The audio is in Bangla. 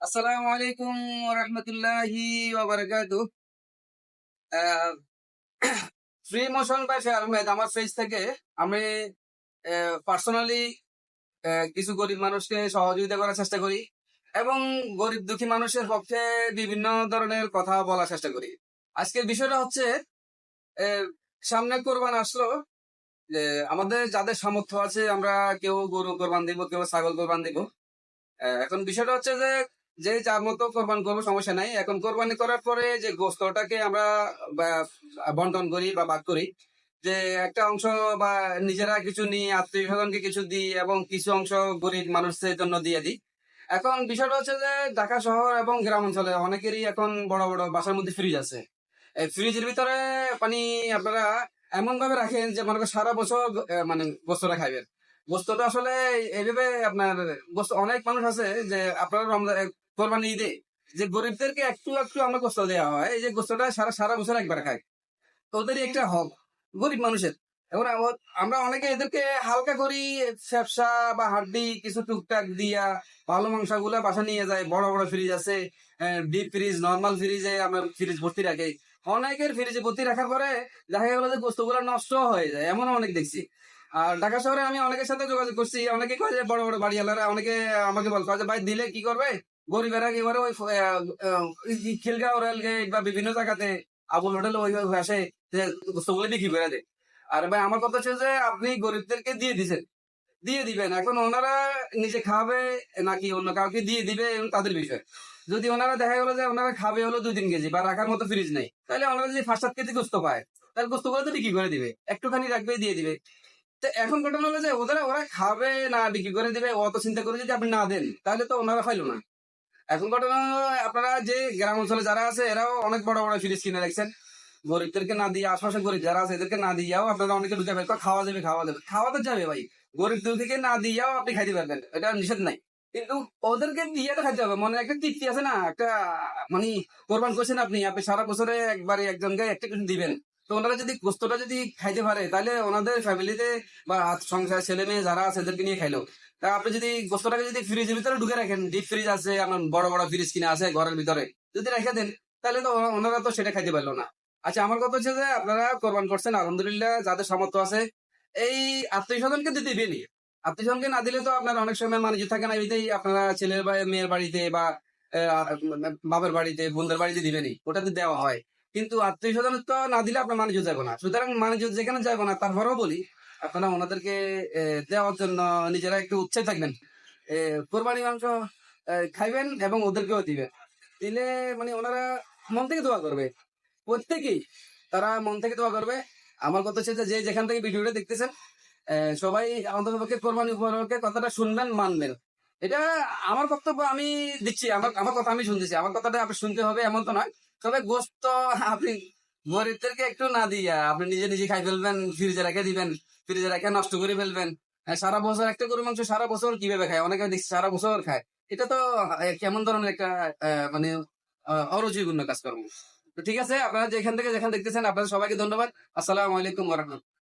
আসসালামু আলাইকুম রহমতুল্লাহি free motion by Shayer Ahmed আমার পেজ থেকে আমি পার্সোনালি কিছু গরিব মানুষকে সহযোগিতা করার চেষ্টা করি এবং গরিব দুঃখী মানুষের পক্ষে বিভিন্ন ধরনের কথা বলার চেষ্টা করি। আজকের বিষয়টা হচ্ছে সামনে কোরবান আসলো, যে আমাদের যাদের সামর্থ্য আছে আমরা কেউ গরু কোরবান দিব, কেউ ছাগল কোরবান দিব। এখন বিষয়টা হচ্ছে যে যে যার মতো কোরবান করব, সমস্যা নাই। এখন কোরবানি করার পরে যে গোস্তটাকে আমরা বন্টন করি বা ভাগ করি, যে একটা অংশ বা নিজেরা কিছু নিই আত্মীয় স্বজনকে কিছু দিই এবং কিছু অংশ গরিব মানুষদের জন্য দিয়ে দিই। এখন বিষয়টা হচ্ছে যে ঢাকা শহর এবং গ্রাম অঞ্চলে অনেকেরই এখন বড় বড় বাসার মধ্যে ফ্রিজ আছে। এই ফ্রিজের ভিতরে পানি আপনারা এমন ভাবে রাখেন যে মনে সারা বছর মানে গোস্তটা খাইবেন। গোস্তটা আসলে এইভাবে আপনার, গোস্ত অনেক মানুষ আছে যে আপনারা কোরবানি ঈদে যে গরিবদেরকে একটু একটু আমরা গোস্ত দেওয়া হয়, এই যে গোস্তটা সারা সারা বছর একবার খায়। তো ওদেরই একটা হক, গরিব মানুষের। এখন আমরা অনেকে এদেরকে হালকা করি ফ্যাপসা বা হাড্ডি, কিছু টুকটাক দিয়া ভালো মাংসগুলো বাসা নিয়ে যায়, বড় বড় ফ্রিজ আছে ডিপ ফ্রিজ নর্মাল ফ্রিজে আমরা ফ্রিজ ভর্তি রাখি। অনেকের ফ্রিজে ভর্তি রাখার পরে দেখা গেল যে গোস্তগুলো নষ্ট হয়ে যায় এমন অনেক দেখছি। আর ঢাকা শহরে আমি অনেকের সাথে যোগাযোগ করছি, অনেকে কয় যে বড় বড় বাড়িওয়ালারা, অনেকে আমাকে বল, কয় যে, ভাই, দিলে কি করবে? গরিবেরা এবারে ওই বা বিভিন্ন জায়গাতে আবুল হোটেল ওই আসে বিক্রি করে দেয়। আর ভাই, আমার কথা হচ্ছে যে আপনি গরিবদেরকে দিয়ে দিছেন। দিয়ে দিবেন। এখন ওনারা নিজে খাবে নাকি অন্য কাউকে দিয়ে দিবে এবং তাদের বিষয়। যদি ওনারা দেখা গেলো যে ওনারা খাবে হলো দুই তিন কেজি বা রাখার মতো ফ্রিজ নেই, তাহলে ওনারা যদি ফার্স্ট সাত কেজি গোস্ত পায়, তাহলে গোস্ত করে তো বিক্রি করে দিবে। একটুখানি রাখবে, দিয়ে দিবে। তো এখন ঘটনা হলো যে ওদের, ওরা খাবে না বিক্রি করে দিবে, অত চিন্তা করে যদি আপনি না দেন, তাহলে তো ওনারা পাইলো না। এখন ঘটনা আপনারা যে গ্রাম অঞ্চলে যারা আছে, এরাও অনেক বড় বড় ফ্রিজ কিনে রাখছেন গরিবদেরকে না দিয়ে আশপাশে গরিব যারা আছে, এদেরকে না দিয়েও আপনারা অনেকে ঢুকে ফেলবে খাওয়া যাবে খাওয়া যাবে খাওয়া তো যাবে ভাই। গরিব দুঃখীকে না দিয়েও আপনি খাইতে পারবেন। এটা নিষেধ নাই। কিন্তু ওদেরকে দিয়ে তো খাইতে হবে। মনে একটা তৃপ্তি আছে না? একটা মানে কোরবান করছেন আপনি আপনি সারা বছরে একবারে একজনকে একটা কিছু দিবেন। তো ওনারা যদি গোস্তটা যদি খাইতে পারে, তাহলে ওনাদের ফ্যামিলিতে বা সংসার ছেলে মেয়ে যারা আছে এদেরকে নিয়ে খাইলো। তা আপনি যদি গোস্তটাকে যদি ফ্রিজের ভিতরে ঢুকে রাখেন ডিপ ফ্রিজ আছে, আপনার বড় বড় ফ্রিজ কিনে আছে ঘরের ভিতরে, যদি রেখে দেন, তাহলে তো ওনারা তো সেটা খাইতে পারল না। আচ্ছা আমার কথা হচ্ছে যে আপনারা কোরবান করছেন, আলহামদুলিল্লাহ যাদের সামর্থ্য আছে, এই আত্মীয় স্বজনকে দিতে দিবেনি। আত্মীয় স্বজনকে না দিলে তো আপনার অনেক সময় মানুষ থাকে না, এমনিতেই আপনারা ছেলের বা মেয়ের বাড়িতে বা বাবার বাড়িতে, বোনদের বাড়িতে দিবেনি ওটাতে দেওয়া হয়। কিন্তু আত্মীয় স্বজন তো না দিলে আপনার মানুষ যাব না। সুতরাং মানুষ যেখানে যাব না, তারপরেও বলি, আপনারা ওনাদেরকে দেওয়ার জন্য নিজেরা একটু উৎসাহ থাকবেন। কোরবানি মাংস খাইবেন এবং ওদেরকেও দিবেন। দিলে মানে ওনারা মন থেকে দোয়া করবে। প্রত্যেকেই তারা মন থেকে দোয়া করবে। আমার কথা হচ্ছে যে যেখান থেকে ভিডিওটা দেখতেছেন সবাই অন্তত পক্ষে কোরবানি উপলক্ষে কথাটা শুনবেন, মানবেন। এটা আমার বক্তব্য আমি দিচ্ছি, আমার আমার কথা আমি শুনতেছি, আমার কথাটা আপনি শুনতে হবে, এমন তো নয়। তবে গোস্ত আপনি গরিবদেরকে একটু না দিয়া আপনি নিজে নিজে খাই ফেলবেন ফ্রিজে রেখে দিবেন ফ্রিজে রেখে নষ্ট করে ফেলবেন। হ্যাঁ, সারা বছর একটা গরু মাংস সারা বছর কীভাবে খায়? অনেকে দেখছি সারা বছর খায়। এটা তো কেমন ধরনের একটা মানে অরুচিপূর্ণ কাজকর্ম। তো ঠিক আছে আপনারা যেখান থেকে যেখান দেখতেছেন আপনাদের সবাইকে ধন্যবাদ। আসসালামু আলাইকুম রহমতুল্লাহ।